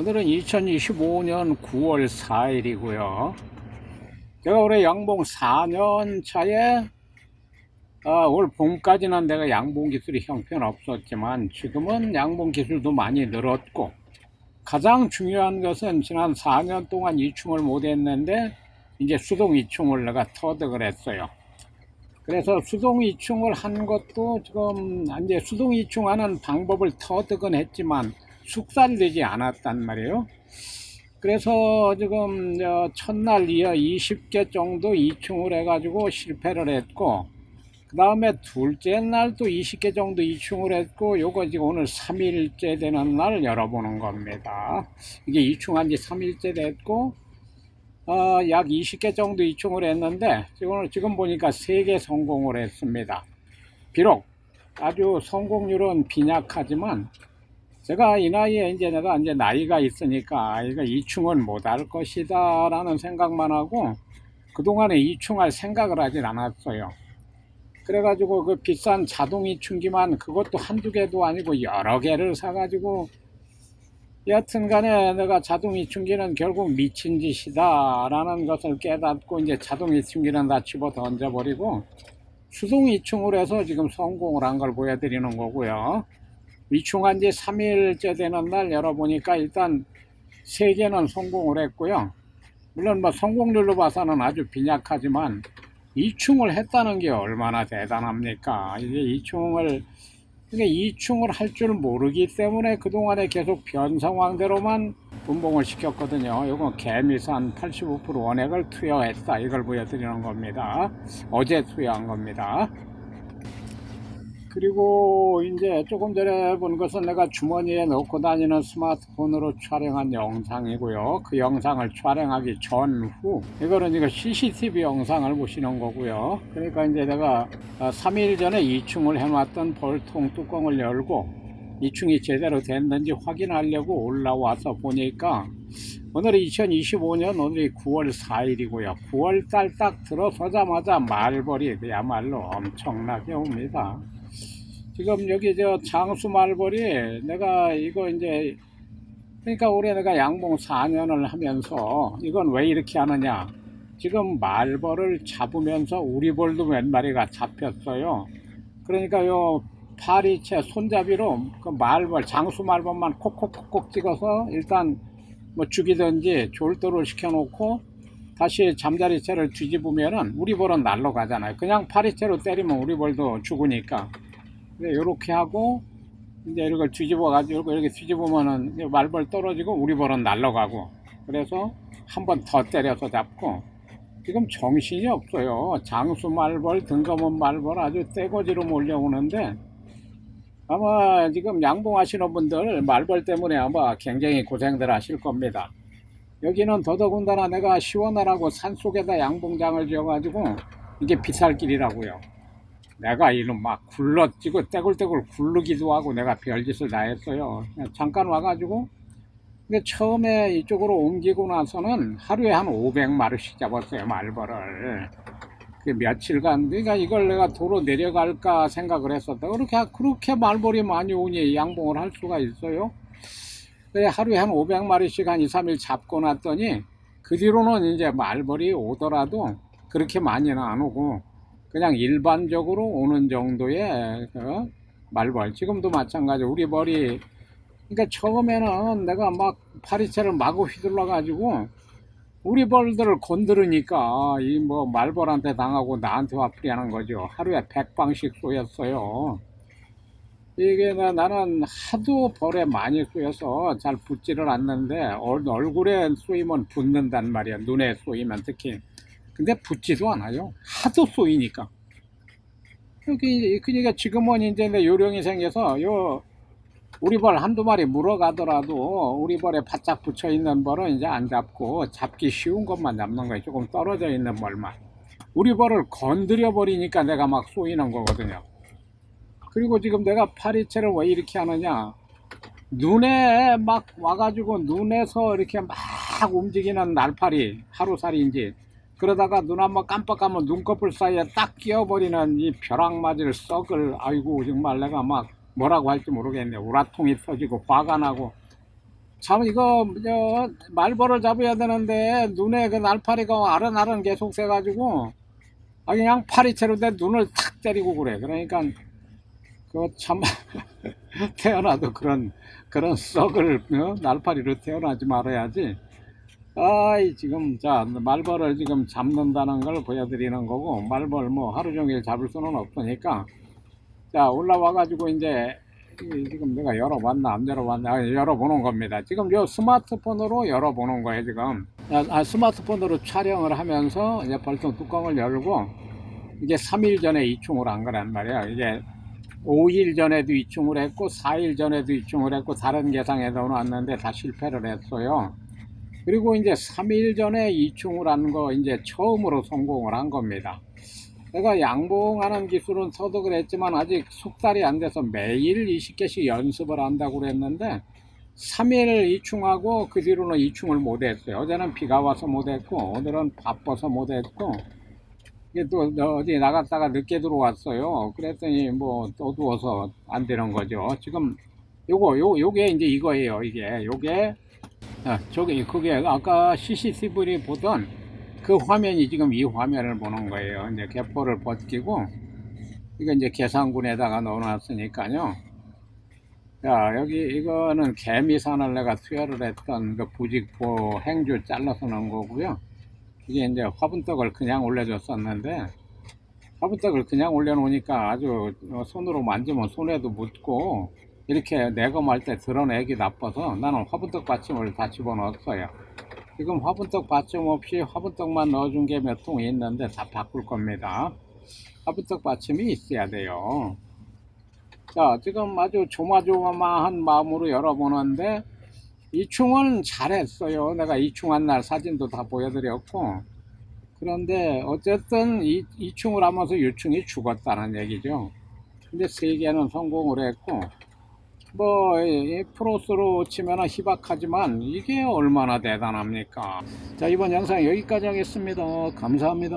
오늘은 2025년 9월 4일이고요. 제가 올해 양봉 4년 차에 아, 올 봄까지는 내가 양봉 기술이 형편없었지만 지금은 양봉 기술도 많이 늘었고 가장 중요한 것은 지난 4년 동안 이충을 못했는데 이제 수동 이충을 내가 터득을 했어요. 그래서 수동 이충을 한 것도 지금 이제 수동 이충하는 방법을 터득은 했지만 숙달되지 않았단 말이에요. 그래서 지금 저 첫날 이어 20개 정도 이충을 해가지고 실패를 했고 그 다음에 둘째 날 또 20개 정도 이충을 했고 요거 지금 오늘 3일째 되는 날 열어보는 겁니다. 이게 이충한 지 3일째 됐고 어, 약 20개 정도 이충을 했는데 지금, 지금 보니까 3개 성공을 했습니다. 비록 아주 성공률은 빈약하지만 제가 이 나이에 이제 내가 이제 나이가 있으니까 이거 이충은 못할 것이다 라는 생각만 하고 그동안에 이충할 생각을 하질 않았어요. 그래가지고 그 비싼 자동 이충기만 그것도 한두 개도 아니고 여러 개를 사가지고 여튼 간에 내가 자동 이충기는 결국 미친 짓이다 라는 것을 깨닫고 이제 자동 이충기는 다 집어 던져버리고 수동 이충을 해서 지금 성공을 한 걸 보여드리는 거고요. 이충한 지 3일째 되는 날 열어보니까 일단 3개는 성공을 했고요. 물론 뭐 성공률로 봐서는 아주 빈약하지만 이충을 했다는 게 얼마나 대단합니까? 이게 이충을 이게 이충을 할 줄 모르기 때문에 그동안에 계속 변상황대로만 분봉을 시켰거든요. 이건 개미산 85% 원액을 투여했다. 이걸 보여드리는 겁니다. 어제 투여한 겁니다. 그리고 이제 조금 전에 본 것은 내가 주머니에 넣고 다니는 스마트폰으로 촬영한 영상이고요. 그 영상을 촬영하기 전후 이거는 이거 CCTV 영상을 보시는 거고요. 그러니까 이제 내가 3일 전에 2층을 해놨던 벌통 뚜껑을 열고 2층이 제대로 됐는지 확인하려고 올라와서 보니까 오늘이 2025년 오늘이 9월 4일이고요. 9월 달 딱 들어서자마자 말벌이 그야말로 엄청나게 옵니다. 지금 여기 저 장수 말벌이 내가 이거 이제 그러니까 올해 내가 양봉 4년을 하면서 이건 왜 이렇게 하느냐. 지금 말벌을 잡으면서 우리 벌도 몇 마리가 잡혔어요. 그러니까 요 파리채 손잡이로 그 말벌 장수 말벌만 콕콕콕콕 찍어서 일단 뭐 죽이든지 졸도를 시켜놓고 다시 잠자리채를 뒤집으면은 우리 벌은 날라가잖아요. 그냥 파리채로 때리면 우리 벌도 죽으니까 이렇게 하고 이제 이걸 뒤집어 가지고 이렇게 뒤집으면은 말벌 떨어지고 우리 벌은 날아가고 그래서 한 번 더 때려서 잡고 지금 정신이 없어요. 장수 말벌, 등검은 말벌 아주 떼거지로 몰려오는데 아마 지금 양봉하시는 분들 말벌 때문에 아마 굉장히 고생들 하실 겁니다. 여기는 더더군다나 내가 시원하라고 산속에다 양봉장을 지어가지고 이게 비살길이라고요. 내가 이놈 막 굴러찌고 떼굴떼굴 굴르기도 하고 내가 별짓을 다 했어요. 잠깐 와가지고 근데 처음에 이쪽으로 옮기고 나서는 하루에 한 500마리씩 잡았어요 말벌을. 그 며칠간 그러니까 이걸 내가 도로 내려갈까 생각을 했었다. 그렇게 그렇게 말벌이 많이 오니 양봉을 할 수가 있어요. 하루에 한 500마리씩 한 2, 3일 잡고 났더니 그 뒤로는 이제 말벌이 오더라도 그렇게 많이는 안 오고 그냥 일반적으로 오는 정도의 그 말벌. 지금도 마찬가지. 우리 벌이 그러니까 처음에는 내가 막 파리채를 마구 휘둘러 가지고 우리 벌들을 건드리니까 이 뭐 말벌한테 당하고 나한테 화풀이하는 거죠. 하루에 100방씩 쏘였어요. 이게 나- 나는 하도 벌에 많이 쏘여서 잘 붙지를 않는데 얼- 얼굴에 쏘이면 붙는단 말이야. 눈에 쏘이면 특히. 근데 붙지도 않아요. 하도 쏘이니까. 그러니까 지금은 이제 내 요령이 생겨서 요 우리 벌 한두 마리 물어가더라도 우리 벌에 바짝 붙여 있는 벌은 이제 안 잡고 잡기 쉬운 것만 잡는 거예요. 조금 떨어져 있는 벌만. 우리 벌을 건드려 버리니까 내가 막 쏘이는 거거든요. 그리고 지금 내가 파리채를 왜 이렇게 하느냐? 눈에 막 와가지고 눈에서 이렇게 막 움직이는 날파리 하루살이인지 그러다가 눈 한번 깜빡하면 눈꺼풀 사이에 딱 끼어버리는 이 벼락맞이를 썩을 아이고 정말 내가 막 뭐라고 할지 모르겠네 우라통이 터지고 화가 나고 참 이거 저 말벌을 잡아야 되는데 눈에 그 날파리가 아른아른 계속 새가지고 아 그냥 파리채로 내 눈을 탁 때리고 그래. 그러니까 그참 태어나도 그런 그런 썩을 어? 날파리로 태어나지 말아야지. 아이 지금 자 말벌을 지금 잡는다는 걸 보여드리는 거고 말벌 뭐 하루 종일 잡을 수는 없으니까 자 올라와 가지고 이제 이- 지금 내가 열어봤나 안 열어봤나 아, 열어보는 겁니다. 지금 요 스마트폰으로 열어보는 거예요 지금. 아, 아, 스마트폰으로 촬영을 하면서 이제 벌써 뚜껑을 열고 이게 3일 전에 이충을 한 거란 말이야. 이게 5일 전에도 이충을 했고 4일 전에도 이충을 했고 다른 계상에서 왔는데 다 실패를 했어요. 그리고 이제 3일 전에 한거 이제 처음으로 성공을 한 겁니다. 내가 양봉하는 기술은 터득을 했지만 아직 숙달이 안 돼서 매일 20개씩 연습을 한다고 그랬는데 3일 이충하고 그 뒤로는 이충을 못 했어요. 어제는 비가 와서 못 했고 오늘은 바빠서 못 했고 이게 또 어디 나갔다가 늦게 들어왔어요. 그랬더니 뭐 어두워서 안 되는 거죠. 지금 요거 요 요게 이제 이거예요. 이게 요게 아, 저기 그게 아까 CCTV를 보던 그 화면이 지금 이 화면을 보는 거예요. 이제 개포를 벗기고 이거 이제 계산군에다가 넣어놨으니까요. 자 여기 이거는 개미산을 내가 투여를 했던 그 부직포 행주 잘라서 넣은 거고요. 이게 이제 화분떡을 그냥 올려줬었는데 화분떡을 그냥 올려놓으니까 아주 어, 손으로 만지면 손에도 묻고 이렇게 내검할 때 드러내기 나빠서 나는 화분떡 받침을 다 집어넣었어요. 지금 화분떡 받침 없이 화분떡만 넣어준 게 몇 통이 있는데 다 바꿀 겁니다. 화분떡 받침이 있어야 돼요. 자, 지금 아주 조마조마한 마음으로 열어보는데 이충은 잘했어요. 내가 이충한 날 사진도 다 보여드렸고 그런데 어쨌든 이, 이충을 하면서 유충이 죽었다는 얘기죠. 근데 세 개는 성공을 했고 뭐, 이 프로스로 치면 희박하지만 이게 얼마나 대단합니까? 자, 이번 영상 여기까지 하겠습니다. 감사합니다.